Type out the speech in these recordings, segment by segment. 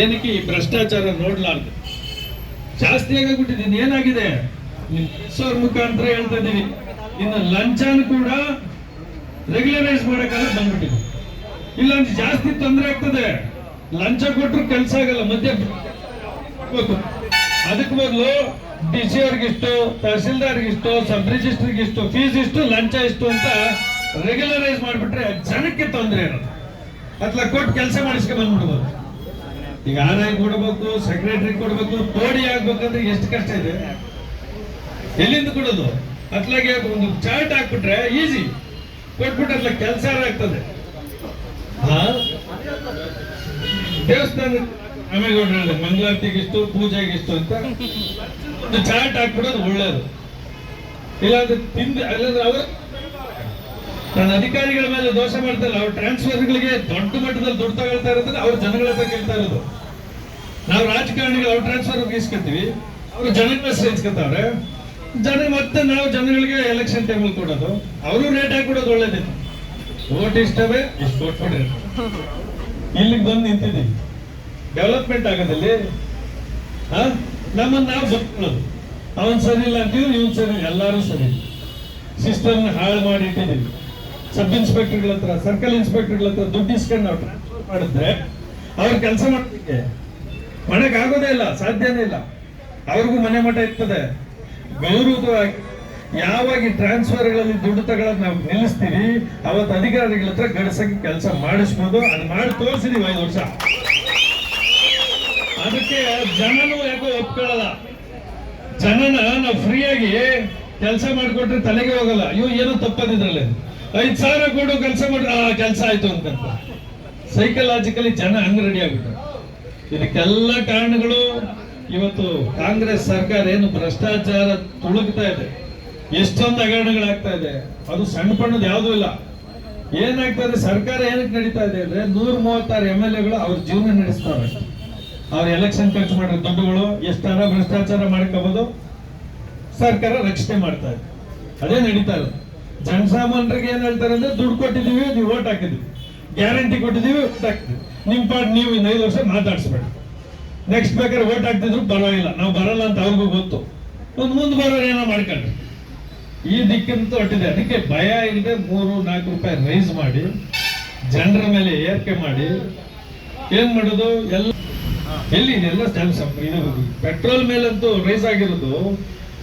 ಏನಕ್ಕೆ ಈ ಭ್ರಷ್ಟಾಚಾರ ನೋಡ್ಲಾರ್ದು? ಜಾಸ್ತಿ ಆಗಬಿಟ್ಟಿದ್ದೀನಿ ಏನಾಗಿದೆ? ಸರ್ ಮುಖಾಂತರ ಹೇಳ್ತಾ ಇದೀವಿ ಇನ್ನು ಲಂಚನ ಕೂಡ ರೆಗ್ಯುಲರೈಸ್ ಮಾಡಕ್ಕಾಗ ಬಂದ್ಬಿಟ್ಟಿದೆ. ಇಲ್ಲ ಅಂದ್ರೆ ಜಾಸ್ತಿ ತೊಂದರೆ ಆಗ್ತದೆ. ಲಂಚ ಕೊಟ್ಟರು ಕೆಲಸ ಆಗಲ್ಲ ಮಧ್ಯ. ಅದಕ್ಕೆ ಬದಲು ಡಿ ಸಿ ಅವ್ರಿಗಿಷ್ಟು ತಹಸೀಲ್ದಾರ್ಗಿಷ್ಟು ಸಬ್ ರಿಜಿಸ್ಟ್ರಿಗಿಷ್ಟು ಫೀಸ್ ಇಷ್ಟು, ಲಂಚ ಇಷ್ಟು ಅಂತ ರೆಗ್ಯುಲರೈಸ್ ಮಾಡಿಬಿಟ್ರೆ ಜನಕ್ಕೆ ತೊಂದರೆ ಇರೋದು. ಅದ್ಲ ಕೊಟ್ಟು ಕೆಲಸ ಮಾಡಿಸ್ಕೊಂಡು ಬಂದ್ಬಿಡ್ಬೋದು. ಈಗ ಆರ್ ಕೊಡಬೇಕು ಸೆಕ್ರೆಟರಿ ಕೊಡ್ಬೇಕು ತೋಡಿ ಆಗ್ಬೇಕಂದ್ರೆ ಎಷ್ಟು ಕಷ್ಟ ಇದೆ? ಎಲ್ಲಿಂದ ಕೊಡೋದು? ಅತ್ಲಾಗೆ ಒಂದು ಚಾರ್ಟ್ ಹಾಕ್ಬಿಟ್ರೆ ಈಸಿ ಕೊಟ್ಬಿಟ್ಟು ಅತ್ಲ ಕೆಲಸ ಆಗ್ತದೆ. ದೇವಸ್ಥಾನ ಆಮೇಲೆ ಮಂಗಳಾರತಿಗೆ ಇಷ್ಟು, ಪೂಜೆಗೆ ಇಷ್ಟು ಅಂತ ಒಂದು ಚಾರ್ಟ್ ಹಾಕ್ಬಿಡೋದು ಒಳ್ಳೇದು. ಇಲ್ಲಾಂದ್ರೆ ತಿಂದು, ಅಲ್ಲಾಂದ್ರೆ ಅವರು ನನ್ನ ಅಧಿಕಾರಿಗಳ ಮೇಲೆ ದೋಷ ಮಾಡ್ತಾರೆ ಅವ್ರ ಟ್ರಾನ್ಸ್ಫರ್ಗಳಿಗೆ ದೊಡ್ಡ ಮಟ್ಟದಲ್ಲಿ ದುಡ್ಡು ತಗೊಳ್ತಾ ಇರೋದ್ರೆ ಅವ್ರ ಜನಗಳ ಹತ್ರ ಕೇಳ್ತಾ ಇರೋದು. ನಾವು ರಾಜಕಾರಣಿಗಳು ಅವ್ರ ಟ್ರಾನ್ಸ್ಫರ್ ಇಸ್ಕೊತೀವಿ ಅವರು ಜನಗಳ ಸೇರಿಸ್ಕೊತಾವ್ರೆ. ಜನ ಮತ್ತೆ ನಾವು ಜನಗಳಿಗೆ ಎಲೆಕ್ಷನ್ ಟೈಮಲ್ಲಿ ಕೊಡೋದು. ಅವರು ರೇಟ್ ಹಾಕಿ ಕೊಡೋದು ಒಳ್ಳೇದಿತ್ತು ಓಟ್ ಇಷ್ಟವೇ, ಇಷ್ಟು ಕೊಟ್ಬಿಡ್ರಿ ಇಲ್ಲಿಗೆ ಬಂದು ನಿಂತಿದ್ದೀವಿ. ಡೆವಲಪ್ಮೆಂಟ್ ಆಗೋದಲ್ಲಿ ನಮ್ಮನ್ನ ನಾವು ಬದುಕೊಳ್ಳೋದು ಅವನ್ ಸರಿ ಇಲ್ಲ ಅಂತೀವಿ, ಇವನ್ ಸರಿ. ಎಲ್ಲರೂ ಸರಿ ಸಿಸ್ಟಮ್ ಹಾಳು ಮಾಡಿ ಇಟ್ಟಿದ್ದೀವಿ. ಸಬ್ ಇನ್ಸ್ಪೆಕ್ಟರ್ಗಳ ಹತ್ರ, ಸರ್ಕಲ್ ಇನ್ಸ್ಪೆಕ್ಟರ್ಗಳ ಹತ್ರ ದುಡ್ಡು ಇಸ್ಕೊಂಡು ನಾವು ಟ್ರಾನ್ಸ್ಫರ್ ಮಾಡಿದ್ರೆ ಅವ್ರ ಕೆಲಸ ಮಾಡೋದಕ್ಕೆ ಮನೆಗೆ ಆಗೋದೇ ಇಲ್ಲ, ಸಾಧ್ಯನೇ ಇಲ್ಲ. ಅವ್ರಿಗೂ ಮನೆ ಮಠ ಇರ್ತದೆ. ಗೌರವವಾಗಿ ಯಾವಾಗ ಟ್ರಾನ್ಸ್ಫರ್ ಟ್ರಾನ್ಸ್ಫರ್ಗಳಲ್ಲಿ ದುಡ್ಡು ತಗೊಳ್ಳೋದು ನಾವು ನಿಲ್ಲಿಸ್ತೀವಿ ಅವತ್ತು ಅಧಿಕಾರಿಗಳ ಹತ್ರ ಗಡಸಕ್ಕೆ ಕೆಲಸ ಮಾಡಿಸ್ಬೋದು, ಅದು ಮಾಡಿ ತೋರಿಸಿದೀವಿ ಐದು ವರ್ಷ. ಅದಕ್ಕೆ ಜನನು ಯಾಕೋ ಒಪ್ಕೊಳ್ಳಲ್ಲ ಜನನ ನಾವು ಫ್ರೀಯಾಗಿ ಕೆಲಸ ಮಾಡಿಕೊಟ್ರೆ ತಲೆಗೆ ಹೋಗಲ್ಲ. ಇವು ಏನೋ ತಪ್ಪದಿದ್ರಲ್ಲಿ. ಐದ್ ಸಾವಿರ ಕೊಡು, ಕೆಲಸ ಮಾಡ್ರೆ ಆ, ಕೆಲಸ ಆಯ್ತು ಅಂತ ಸೈಕಲಾಜಿಕಲಿ ಜನ ಹಂಗ್ ರೆಡಿ ಆಗ್ಬಿಟ್ಟು ಇದಕ್ಕೆಲ್ಲ ಕಾರಣಗಳು ಇವತ್ತು ಕಾಂಗ್ರೆಸ್ ಸರ್ಕಾರ ಏನು ಭ್ರಷ್ಟಾಚಾರ ತುಳುಕ್ತಾ ಇದೆ. ಎಷ್ಟೊಂದು ಹಗರಣಗಳಾಗ್ತಾ ಇದೆ. ಅದು ಸಣ್ಣ ಪಣ್ಣದ ಯಾವುದೂ ಇಲ್ಲ. ಏನಾಗ್ತಾ ಇದೆ? ಸರ್ಕಾರ ಏನಕ್ಕೆ ನಡೀತಾ ಇದೆ ಅಂದ್ರೆ ನೂರ ಮೂವತ್ತಾರು ಎಂ ಎಲ್ ಎಗಳು ಅವ್ರ ಜೀವನ ನಡೆಸ್ತಾರೆ ಅವ್ರ ಎಲೆಕ್ಷನ್ ಖರ್ಚು ಮಾಡಿದ ದುಡ್ಡುಗಳು ಎಷ್ಟಾರ ಭ್ರಷ್ಟಾಚಾರ ಮಾಡ್ಕೋಬಹುದು ಸರ್ಕಾರ ರಕ್ಷಣೆ ಮಾಡ್ತಾ ಇದೆ. ಅದೇ ನಡೀತಾ ಇರೋದು. ಜನಸಾಮಾನ್ಯರಿಗೆ ಏನ್ ಹೇಳ್ತಾರೆ ಅಂದ್ರೆ ದುಡ್ಡು ಕೊಟ್ಟಿದೀವಿ ನೀವು ಓಟ್ ಹಾಕಿದ್ವಿ ಗ್ಯಾರಂಟಿ ಕೊಟ್ಟಿದೀವಿ ಓಟ್ ಹಾಕಿದ್ವಿ ನಿಮ್ಮ ಪಾಟ್ ನೀವು ಇನ್ನು ಐದು ವರ್ಷ ಮಾತಾಡಿಸ್ಬೇಡಿ. ನೆಕ್ಸ್ಟ್ ಬೇಕಾದ್ರೆ ಓಟ್ ಹಾಕ್ತಿದ್ರು ಪರವಾಗಿಲ್ಲ. ನಾವು ಬರಲ್ಲ ಅಂತ ಅವ್ರಿಗೂ ಗೊತ್ತು. ಒಂದು ಮುಂದೆ ಬರೋರು ಏನೋ ಮಾಡ್ಕೊಂಡ್ರಿ. ಈ ದಿಕ್ಕಂತೂ ಹೊಟ್ಟಿದೆ ಅದಕ್ಕೆ ಭಯ ಇಲ್ಲದೆ ಮೂರು, ನಾಲ್ಕು ರೂಪಾಯಿ ರೈಸ್ ಮಾಡಿ, ಜನರ ಮೇಲೆ ಏರಿಕೆ ಮಾಡಿ, ಏನ್ ಮಾಡೋದು? ಎಲ್ಲ ಎಲ್ಲಿ ಜನ ಇದು ಪೆಟ್ರೋಲ್ ಮೇಲಂತೂ ರೈಸ್ ಆಗಿರೋದು.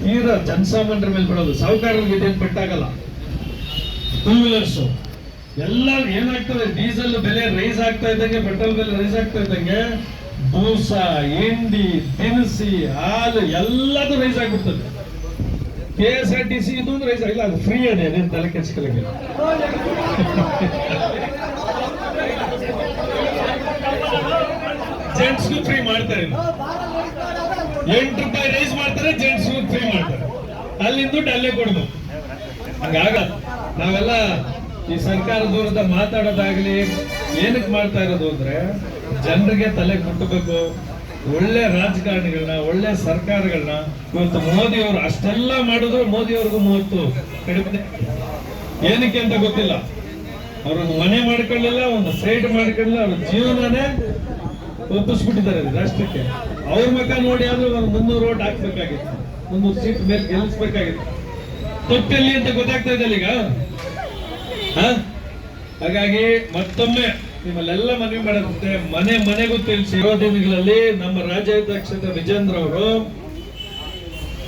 ತೀರಾ ಜನಸಾಮಾನ್ಯರ ಮೇಲೆ ಬಿಡೋದು ಸಾಹುಕಾರರಿಗೆ ಇದೇನು ಪೆಟ್ಟಾಗಲ್ಲ. ಟೂ ವೀಲರ್ಸು ಎಲ್ಲ ಏನಾಗ್ತದೆ? ಡೀಸೆಲ್ ಬೆಲೆ ರೈಸ್ ಆಗ್ತಾ ಇದ್ದಂಗೆ ಪೆಟ್ರೋಲ್ ಬೆಲೆ ರೈಸ್ ಆಗ್ತಾ ಇದ್ದಂಗೆ ಬೂಸ ಹಿಂಡಿ, ದಿನಸಿ, ಹಾಲು ಎಲ್ಲದೂ ರೈಸ್ ಆಗ್ಬಿಡ್ತದೆ. K S R T C ಇದು ರೈಸ್ ಆಗಿಲ್ಲ ಅದು ಫ್ರೀ ಅದೇ ಅದೇನು ತಲೆ ಕೆಡ್ಸ್ಕೊಳಂಗಿಲ್ಲ ಜೆಂಟ್ಸ್ಗೂ ಫ್ರೀ ಮಾಡ್ತಾರೆ. ಎಂಟು ರೂಪಾಯಿ ರೈಸ್ ಮಾಡ್ತಾರೆ ಜೆಂಟ್ಸ್ಗೂ ಫ್ರೀ ಮಾಡ್ತಾರೆ. ಅಲ್ಲಿಂದ ಅಲ್ಲೇ ಕೊಡ್ಬೇಕು ಹಂಗಾಗ ನಾವೆಲ್ಲ ಈ ಸರ್ಕಾರದ ವಿರುದ್ಧ ಮಾತಾಡೋದಾಗ್ಲಿ ಏನಕ್ಕೆ ಮಾಡ್ತಾ ಇರೋದು ಅಂದ್ರೆ ಜನರಿಗೆ ತಲೆ ಕುಟ್ಟಬೇಕು ಒಳ್ಳೆ ರಾಜಕಾರಣಿಗಳನ್ನ ಒಳ್ಳೆ ಸರ್ಕಾರಗಳನ್ನ ಇವತ್ತು ಮೋದಿಯವರು ಅಷ್ಟೆಲ್ಲ ಮಾಡಿದ್ರು ಮೋದಿಯವ್ರಿಗೂ ಮೂವತ್ತು ಕಡಿಮೆ. ಏನಕ್ಕೆ ಅಂತ ಗೊತ್ತಿಲ್ಲ. ಅವ್ರೊಂದು ಮನೆ ಮಾಡ್ಕೊಳ್ಳಿಲ್ಲ, ಒಂದು ಸೈಟ್ ಮಾಡ್ಕೊಳ್ಳಿಲ್ಲ, ಅವ್ರ ಜೀವನನೇ ಒಪ್ಪಿಸ್ಬಿಟ್ಟಿದ್ದಾರೆ ರಾಷ್ಟ್ರಕ್ಕೆ. ಅವ್ರ ಮಕ್ಕ ನೋಡಿ ಆದ್ರೂ ಒಂದು ಮುನ್ನೂರು ಓಟ್ ಹಾಕ್ಬೇಕಾಗಿತ್ತು. ಮುನ್ನೂರು ಸೀಟ್ ಮೇಲೆ ಗೆಲ್ಲಿಸ್ಬೇಕಾಗಿತ್ತು ತಪ್ಪೆಲ್ಲಿ ಅಂತ ಗೊತ್ತಾಗ್ತಾ ಇದೆ ಈಗ? ಹಾಗಾಗಿ ಮತ್ತೊಮ್ಮೆ ನಿಮ್ಮಲ್ಲೆಲ್ಲ ಮನವಿ ಮಾಡುತ್ತೆ ಮನೆ ಮನೆಗೂ ತಿಳಿಸಿ. ದಿನಗಳಲ್ಲಿ ನಮ್ಮ ರಾಜ್ಯಾಧ್ಯಕ್ಷ ವಿಜೇಂದ್ರ ಅವರು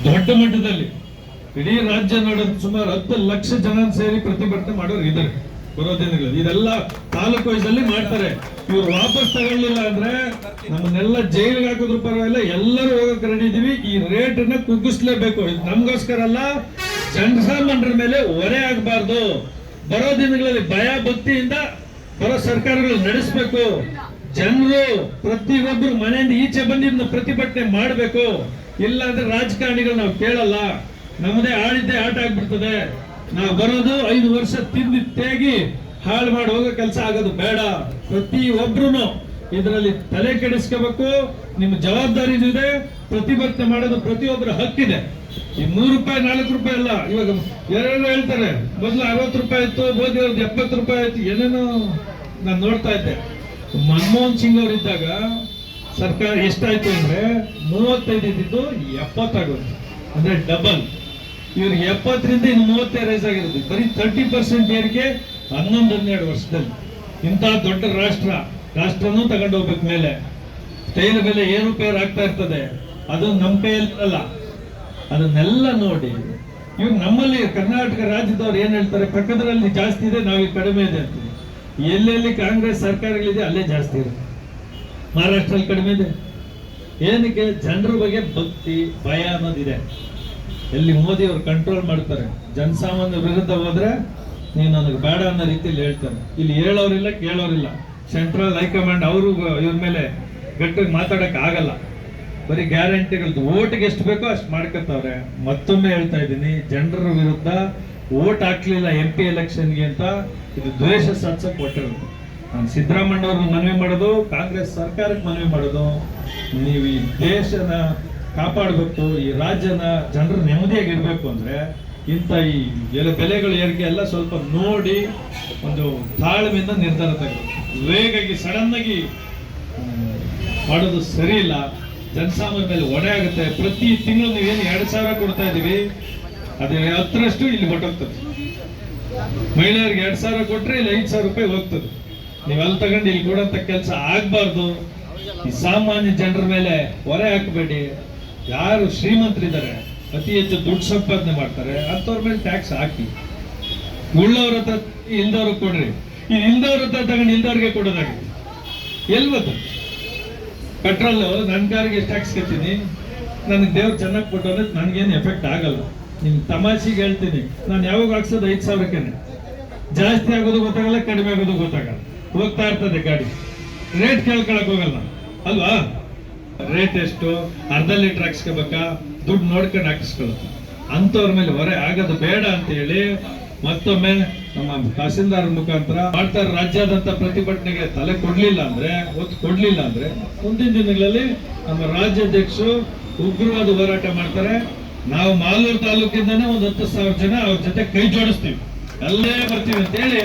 ದೊಡ್ಡ ಮಟ್ಟದಲ್ಲಿ ಇಡೀ ರಾಜ್ಯ ನೋಡೋದು ಸುಮಾರು ಹತ್ತು ಲಕ್ಷ ಜನ ಸೇರಿ ಪ್ರತಿಭಟನೆ ಮಾಡೋರು ಇದ್ದಾರೆ ಬರೋ ದಿನಗಳಲ್ಲಿ. ಇದೆಲ್ಲ ತಾಲೂಕು ವಯಸ್ಸಲ್ಲಿ ಮಾಡ್ತಾರೆ. ಇವ್ರು ವಾಪಸ್ ತಗೊಳ್ಳಿಲ್ಲ ಅಂದ್ರೆ ನಮ್ಮನ್ನೆಲ್ಲ ಜೈಲಿಗೆ ಹಾಕಿದ್ರು ಪರವಾಗಿಲ್ಲ, ಎಲ್ಲರೂ ಹೋಗಕ್ ರೆಡಿ ಇದೀವಿ. ಈ ರೇಟ್ ಅನ್ನ ಕುಗ್ಗಿಸ್ಲೇಬೇಕು. ನಮ್ಗೋಸ್ಕರ ಅಲ್ಲ ಜನಸಾಮಾನ್ಯರ ಮೇಲೆ ಹೊರೆ ಆಗಬಾರ್ದು. ಬರೋ ದಿನಗಳಲ್ಲಿ ಭಯ, ಭಕ್ತಿಯಿಂದ ಬರೋ ಸರ್ಕಾರಗಳು ನಡೆಸಬೇಕು. ಜನರು ಪ್ರತಿಯೊಬ್ಬರು ಮನೆಯಿಂದ ಈಚೆ ಬಂದಿದ್ದ ಪ್ರತಿಭಟನೆ ಮಾಡಬೇಕು. ಇಲ್ಲ ಅಂದ್ರೆ ರಾಜಕಾರಣಿಗಳು ನಾವು ಕೇಳಲ್ಲ. ನಮ್ಮದೇ ಆಳಿದ್ದೇ ಆಟ ಆಗ್ಬಿಡ್ತದೆ. ನಾವು ಬರೋದು ಐದು ವರ್ಷ ತಿಂದು ತೇಗಿ ಹಾಳು ಮಾಡಿ ಹೋಗೋ ಕೆಲಸ ಆಗೋದು ಬೇಡ. ಪ್ರತಿ ಒಬ್ರು ಇದರಲ್ಲಿ ತಲೆ ಕೆಡಿಸ್ಕೋಬೇಕು. ನಿಮ್ಮ ಜವಾಬ್ದಾರಿ ಇದೆ. ಪ್ರತಿಭಟನೆ ಮಾಡೋದು ಪ್ರತಿಯೊಬ್ಬರ ಹಕ್ಕಿದೆ. ಈ ಮೂರು ರೂಪಾಯಿ, ನಾಲ್ಕು ರೂಪಾಯಿ ಅಲ್ಲ, ಇವಾಗ ಏನೇನೋ ಹೇಳ್ತಾರೆ. ಮೊದಲು ಅರವತ್ತು ರೂಪಾಯಿ ಇತ್ತು ಮೋದಿ ಅವ್ರದ್ದು ಎಪ್ಪತ್ತು ರೂಪಾಯಿ ಆಯ್ತು, ಏನೇನೋ ನಾನು ನೋಡ್ತಾ ಇದ್ದೆ. ಮನಮೋಹನ್ ಸಿಂಗ್ ಅವರಿದ್ದಾಗ ಸರ್ಕಾರ ಎಷ್ಟಾಯ್ತು ಅಂದ್ರೆ ಮೂವತ್ತೈದು ಇದ್ದಿದ್ದು ಎಪ್ಪತ್ತಾಗುತ್ತೆ ಅಂದ್ರೆ ಡಬಲ್. ಇವ್ರಿಗೆ ಎಪ್ಪತ್ತರಿಂದ ಇನ್ನು ಮೂವತ್ತೈದು ರೈಸ್ ಆಗಿರುತ್ತೆ ಬರೀ ತರ್ಟಿ ಪರ್ಸೆಂಟ್ ಏರಿಕೆ ಹನ್ನೊಂದು, ಹನ್ನೆರಡು ವರ್ಷದಲ್ಲಿ. ಇಂಥ ದೊಡ್ಡ ರಾಷ್ಟ್ರ, ರಾಷ್ಟ್ರನೂ ತಗೊಂಡು ಹೋಗ್ಬೇಕು ಮೇಲೆ. ತೈಲ ಬೆಲೆ ಏರುಪೇರು ಆಗ್ತಾ ಇರ್ತದೆ. ಅದು ನಮ್ಮ ಅಲ್ಲ ಅದನ್ನೆಲ್ಲ ನೋಡಿ ಇವಾಗ ನಮ್ಮಲ್ಲಿ ಕರ್ನಾಟಕ ರಾಜ್ಯದವ್ರು ಏನ್ ಹೇಳ್ತಾರೆ ಪಕ್ಕದಲ್ಲಿ ಜಾಸ್ತಿ ಇದೆ, ನಾವೀಗ ಕಡಿಮೆ ಇದೆ ಅಂತೀವಿ. ಎಲ್ಲೆಲ್ಲಿ ಕಾಂಗ್ರೆಸ್ ಸರ್ಕಾರಗಳಿದೆ, ಅಲ್ಲೇ ಜಾಸ್ತಿ ಇದೆ. ಮಹಾರಾಷ್ಟ್ರಲ್ಲಿ ಕಡಿಮೆ ಇದೆ. ಏನಕ್ಕೆ? ಜನರ ಬಗ್ಗೆ ಭಕ್ತಿ, ಭಯ ಅನ್ನೋದಿದೆ ಎಲ್ಲಿ ಮೋದಿ ಅವರು ಕಂಟ್ರೋಲ್ ಮಾಡ್ತಾರೆ, ಜನಸಾಮಾನ್ಯ ವಿರುದ್ಧ ಹೋದ್ರೆ ನೀನು ನನಗೆ ಬೇಡ ಅನ್ನೋ ರೀತಿಯಲ್ಲಿ ಹೇಳ್ತಾರೆ. ಇಲ್ಲಿ ಹೇಳೋರಿಲ್ಲ, ಕೇಳೋರಿಲ್ಲ. ಸೆಂಟ್ರಲ್ ಹೈಕಮಾಂಡ್ ಅವರು ಇವ್ರ ಮೇಲೆ ಗಟ್ಟಿಗೆ ಮಾತಾಡಕ್ ಆಗಲ್ಲ ಬರೀ ಗ್ಯಾರಂಟಿಗಳದ್ದು ಓಟ್ಗೆ ಎಷ್ಟು ಬೇಕೋ ಅಷ್ಟು ಮಾಡ್ಕೊತಾವ್ರೆ. ಮತ್ತೊಮ್ಮೆ ಹೇಳ್ತಾ ಇದ್ದೀನಿ, ಜನರ ವಿರುದ್ಧ ಓಟ್ ಹಾಕ್ಲಿಲ್ಲ ಎಂ ಪಿ ಎಲೆಕ್ಷನ್ಗೆ ಅಂತ ಇದು ದ್ವೇಷ ಸಾಧಿಸಕ್ ಕೊಟ್ಟಿರೋದು ನಾನು ಸಿದ್ದರಾಮಯ್ಯ ಅವ್ರನ್ನ ಮನವಿ ಮಾಡೋದು, ಕಾಂಗ್ರೆಸ್ ಸರ್ಕಾರಕ್ಕೆ ಮನವಿ ಮಾಡೋದು. ನೀವು ಈ ದೇಶನ ಕಾಪಾಡಬೇಕು, ಈ ರಾಜ್ಯನ ಜನರು ನೆಮ್ಮದಿಯಾಗಿರ್ಬೇಕು ಅಂದ್ರೆ ಇಂಥ ಈ ಎಲೆ ಬೆಲೆಗಳು ಏರಿಕೆ ಎಲ್ಲ ಸ್ವಲ್ಪ ನೋಡಿ ಒಂದು ತಾಳ್ಮೆಯಿಂದ ನಿರ್ಧಾರ ತಗೋಬೇಕು ವೇಗಾಗಿ ಸಡನ್ ಆಗಿ ಮಾಡೋದು ಸರಿ ಇಲ್ಲ. ಜನಸಾಮಾನ್ಯ ಮೇಲೆ ಹೊಣೆ ಆಗುತ್ತೆ. ಪ್ರತಿ ತಿಂಗಳು ನೀವೇನು ಎರಡು ಸಾವಿರ ಕೊಡ್ತಾ ಇದೀವಿ, ಅದೇ ಹತ್ತರಷ್ಟು ಇಲ್ಲಿ ಹೊಟ್ಟೋಗ್ತದೆ ಮಹಿಳೆಯರಿಗೆ ಎರಡ್ ಸಾವಿರ ಕೊಟ್ರೆ ಇಲ್ಲಿ ಐದು ಸಾವಿರ ರೂಪಾಯಿ ಹೋಗ್ತದೆ. ನೀವೆಲ್ಲ ತಗೊಂಡು ಇಲ್ಲಿ ಕೊಡೋಂಥ ಕೆಲಸ ಆಗಬಾರ್ದು. ಈ ಸಾಮಾನ್ಯ ಜನರ ಮೇಲೆ ಹೊರೆ ಹಾಕಬೇಡಿ. ಯಾರು ಶ್ರೀಮಂತರಿದ್ದಾರೆ, ಅತಿ ಹೆಚ್ಚು ದುಡ್ಡು ಸಂಪಾದನೆ ಮಾಡ್ತಾರೆ, ಅಂಥವ್ರ ಮೇಲೆ ಟ್ಯಾಕ್ಸ್ ಹಾಕಿ. ಉಳ್ಳವ್ರ ಹತ್ರ ಇಲ್ದವ್ರಿಗೆ ಕೊಡ್ರಿ. ಇಲ್ದವ್ರ ಹತ್ರ ತಗೊಂಡು ಇಲ್ದವ್ರಿಗೆ ಕೊಡೋದಾಗಿದೆ ಎಲ್ವತ್ತು ಪೆಟ್ರೋಲ್ ನನ್ನ ಕಾರಿಗೆ ಎಷ್ಟು ಹಾಕ್ಸ್ಕೊತೀನಿ ನನಗೆ ದೇವ್ರು ಚೆನ್ನಾಗಿ ಕೊಟ್ಟವ್ರೆ ನನಗೇನು ಎಫೆಕ್ಟ್ ಆಗಲ್ಲ. ನಿಮ್ ತಮಾಷೆಗೆ ಹೇಳ್ತೀನಿ. ನಾನು ಯಾವಾಗ ಹಾಕ್ಸೋದು ಐದು ಸಾವಿರಕ್ಕೇನೆ. ಜಾಸ್ತಿ ಆಗೋದು ಗೊತ್ತಾಗಲ್ಲ, ಕಡಿಮೆ ಆಗೋದು ಗೊತ್ತಾಗಲ್ಲ. ಹೋಗ್ತಾ ಇರ್ತದೆ ಗಾಡಿ. ರೇಟ್ ಕೇಳ್ಕೊಳಕ್ ಹೋಗಲ್ಲ. ಅಲ್ವಾ? ರೇಟ್ ಎಷ್ಟು? ಅರ್ಧ ಲೀಟರ್ ಹಾಕ್ಸ್ಕೋಬೇಕಾ? ದುಡ್ಡು ನೋಡ್ಕೊಂಡು ಹಾಕಿಸ್ಕೊಳ್ಳೋದು ಅಂಥವ್ರ ಮೇಲೆ ಹೊರೆ ಆಗೋದು ಬೇಡ ಅಂತ ಹೇಳಿ ಮತ್ತೊಮ್ಮೆ ನಮ್ಮ ತಹಸೀಲ್ದಾರ್ ಮುಖಾಂತರ ಮಾಡ್ತಾರೆ ರಾಜ್ಯಾದ್ಯಂತ ಪ್ರತಿಭಟನೆಗೆ ತಲೆ ಕೊಡ್ಲಿಲ್ಲ ಅಂದ್ರೆ, ಒತ್ತು ಕೊಡ್ಲಿಲ್ಲ ಅಂದ್ರೆ, ಮುಂದಿನ ದಿನಗಳಲ್ಲಿ ನಮ್ಮ ರಾಜ್ಯಾಧ್ಯಕ್ಷರು ಉಗ್ರವಾದ ಹೋರಾಟ ಮಾಡ್ತಾರೆ. ನಾವು ಮಾಲೂರು ತಾಲೂಕಿಂದನೇ ಒಂದು ಹತ್ತು ಸಾವಿರ ಜನ ಅವ್ರ ಜೊತೆ ಕೈ ಜೋಡಿಸ್ತೀವಿ. ಅಲ್ಲೇ ಬರ್ತೀವಿ ಅಂತ ಹೇಳಿ